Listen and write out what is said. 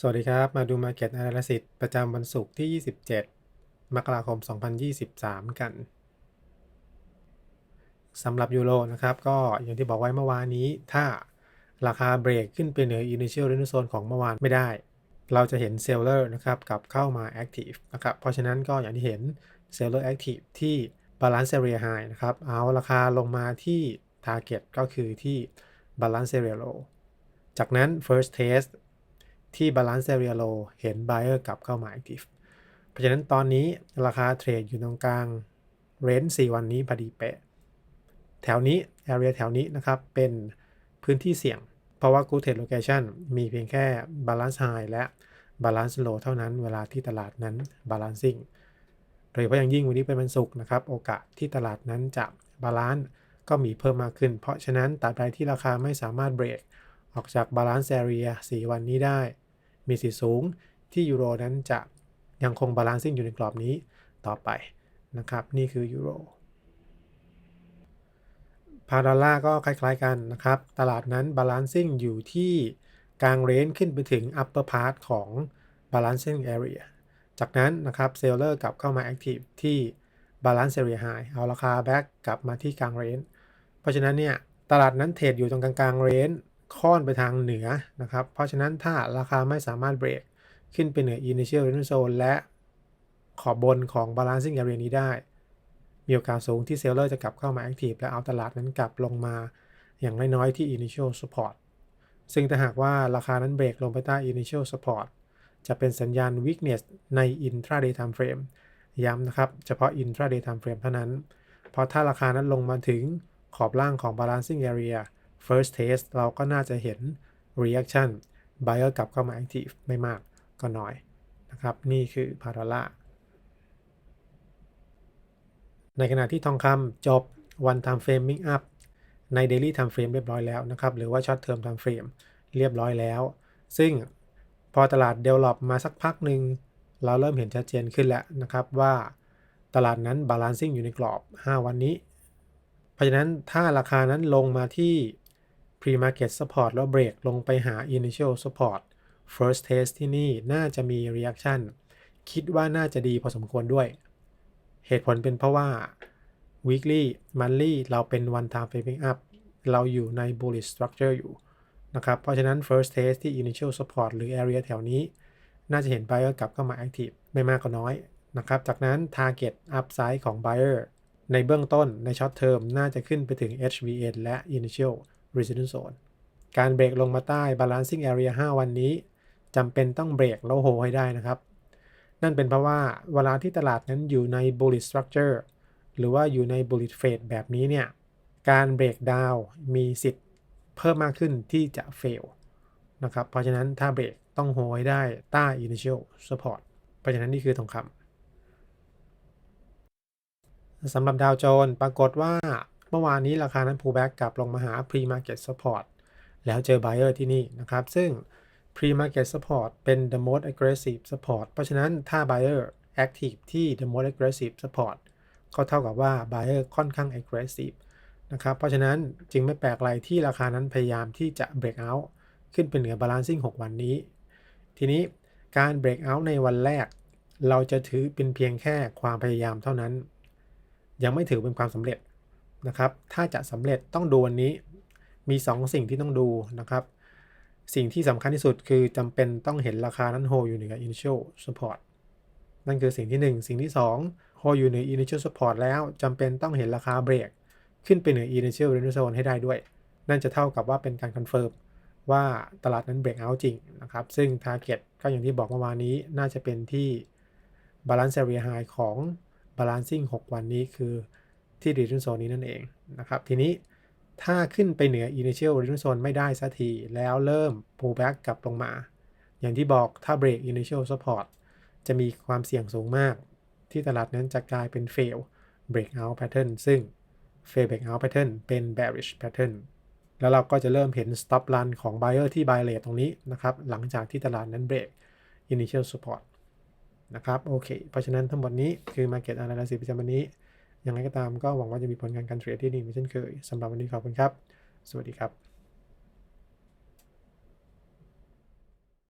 สวัสดีครับ มาดู Market Analysis ประจำวันศุกร์ที่ 27 มกราคม 2023 กันสำหรับยูโรนะครับ ก็อย่างที่บอกไว้เมื่อวานนี้ ถ้าราคาเบรกขึ้นไปเหนือ Initial Return Zone ของเมื่อวานไม่ได้ เราจะเห็น Seller นะครับกลับเข้ามา Active นะครับ เพราะฉะนั้นก็อย่างที่เห็น Seller Active ที่ Balance Area High นะครับ เอาราคาลงมาที่ Target ก็คือที่ Balance Area Low จากนั้น First Test ที่ balance area low เห็น buyer กลับเข้ามา active เพราะฉะนั้นตอนนี้ราคาเทรดอยู่ตรงกลาง range 4วันนี้พอดีเป๊ะ แถวนี้ area แถวนี้นะครับ เป็นพื้นที่เสี่ยง เพราะว่า good trade location มีเพียงแค่ balance high และ balance low เท่านั้นเวลาที่ตลาดนั้น balancing โดยเฉพาะอย่างยิ่งวันนี้เป็นวันศุกร์นะครับ โอกาสที่ตลาดนั้นจะ balance ก็มีเพิ่มมากขึ้น เพราะฉะนั้นตราบใดที่ราคาไม่สามารถเบรกออกจาก balance area 4วันนี้ได้ มีสิทธิสูงที่ยูโรนั้นจะยังคงบาลานซิ่งอยู่ในกรอบนี้ต่อไปนะครับ นี่คือยูโรพาดอลลาร์ก็คล้ายๆกันนะครับ ตลาดนั้นบาลานซิ่งอยู่ที่กลางเรนขึ้นไปถึง upper part ของ balancing area จากนั้นนะครับเซลเลอร์กลับเข้ามา active ที่ balance area high เอาราคา back กลับมาที่กลางเรนเพราะฉะนั้นเนี่ย ตลาดนั้นเทรดอยู่ตรงกลางๆเรน ค่อนไปทางเหนือนะครับ เพราะฉะนั้นถ้าราคาไม่สามารถเบรกขึ้นไปเหนือ initial return zone และขอบบนของ balancing area นี้ได้ มีโอกาสสูงที่เซลเลอร์จะกลับเข้ามา active และเอาตลาดนั้นกลับลงมาอย่างน้อยๆที่ initial support ซึ่งถ้าหากว่าราคานั้นเบรกลงไปใต้ initial support จะเป็นสัญญาณ weakness ใน intraday time frame ย้ำนะครับ เฉพาะ intraday time frame เท่านั้น เพราะถ้าราคานั้นลงมาถึงขอบล่างของ balancing area first test เราก็น่าจะเห็น reaction buyer กลับเข้ามา active ไม่มากก็น้อยนะครับ นี่คือพาราล่าในขณะที่ทองคำจบ one time framing up ใน daily time frame เรียบร้อยแล้วนะครับ หรือว่า short term time frame เรียบร้อยแล้ว ซึ่งพอตลาด develop มาสักพักหนึ่งเราเริ่มเห็นชัดเจนขึ้นแล้วนะครับว่าตลาดนั้น balancing อยู่ในกรอบ 5 วันนี้ เพราะฉะนั้นถ้าราคานั้นลงมาที่ Pre-Market Support แล้วเบรกลงไปหา Initial Support First Test ที่นี่น่าจะมี Reaction คิดว่าน่าจะดีพอสมควรด้วย เหตุผลเป็นเพราะว่า Weekly Monthly เราเป็น One Time Framing Up เราอยู่ใน Bullish Structure อยู่นะครับ เพราะฉะนั้น First Test ที่ Initial Support หรือ Area แถวนี้ น่าจะเห็น Buyer กลับเข้ามา Active ไม่มากก็น้อยนะครับ จากนั้น Target Upside ของ Buyer ในเบื้องต้นในช็อตเทอมน่าจะขึ้นไปถึง HVN และ Initial resistance zone การเบรกลงมาใต้ balancing area 5 วันนี้จำเป็นต้องเบรกแล้วโฮให้ได้นะครับ นั่นเป็นเพราะว่าเวลาที่ตลาดนั้นอยู่ใน bullish structure หรือว่าอยู่ใน bullish phase แบบนี้เนี่ย การเบรกดาวมีสิทธิ์เพิ่มมากขึ้นที่จะ fail นะครับ เพราะฉะนั้นถ้าเบรกต้องโฮให้ได้ใต้ initial support เพราะฉะนั้นนี่คือทองคำสำหรับดาวโจนส์ปรากฏว่า มื่อวานนี้ราคานั้น pullback กลับลงมาหา pre-market support แล้วเจอ buyer ที่นี่นะครับ ซึ่ง pre-market support เป็น the most aggressive support เพราะฉะนั้นถ้า buyer active ที่ the most aggressive support ก็เท่ากับว่า buyer ค่อนข้าง aggressive นะครับเพราะฉะนั้นจึงไม่แปลกอะไรที่ราคานั้นพยายามที่จะ break out ขึ้นไปเหนือ balancing 6 วันนี้ ทีนี้การ break out ในวันแรก เราจะถือเป็นเพียงแค่ความพยายามเท่านั้น ยังไม่ถือเป็นความสำเร็จ นะครับ ถ้าจะสำเร็จต้องดูวันนี้ มี2สิ่งที่ต้องดูนะครับ สิ่งที่สำคัญที่สุดคือจำเป็นต้องเห็นราคานั้นโฮอยู่เหนือ initial support นั่นคือสิ่งที่ 1 สิ่งที่2โฮอยู่เหนือ initial support แล้วจำเป็นต้องเห็นราคาเบรกขึ้นไปเหนือ initial resistance zone ให้ได้ด้วย นั่นจะเท่ากับว่าเป็นการคอนเฟิร์มว่าตลาดนั้นเบรกเอาจริงนะครับ ซึ่ง target ก็อย่างที่บอกเมื่อวานนี้น่าจะเป็นที่ balance area high ของ balancing 6 วันนี้คือ ที่ resistance zone นี้นั่นเองนะครับ ทีนี้ถ้าขึ้นไปเหนือ initial resistance zone ไม่ได้สักที แล้วเริ่ม pullback กลับลงมา อย่างที่บอกถ้า break initial support จะมีความเสี่ยงสูงมาก ที่ตลาดนั้นจะกลายเป็น fail breakout pattern ซึ่ง fail breakout pattern เป็น bearish pattern แล้วเราก็จะเริ่มเห็น stop run ของ buyer ที่ buy rate ตรงนี้นะครับ หลังจากที่ตลาดนั้น break initial support นะครับ โอเค เพราะฉะนั้นทั้งหมดนี้คือ market analysis ประจำวันนี้ อย่างไรก็ตามก็หวังว่าจะมีผลงานการเทรดที่ดีเหมือนเช่นเคยสำหรับวันนี้ขอบคุณครับ สวัสดีครับ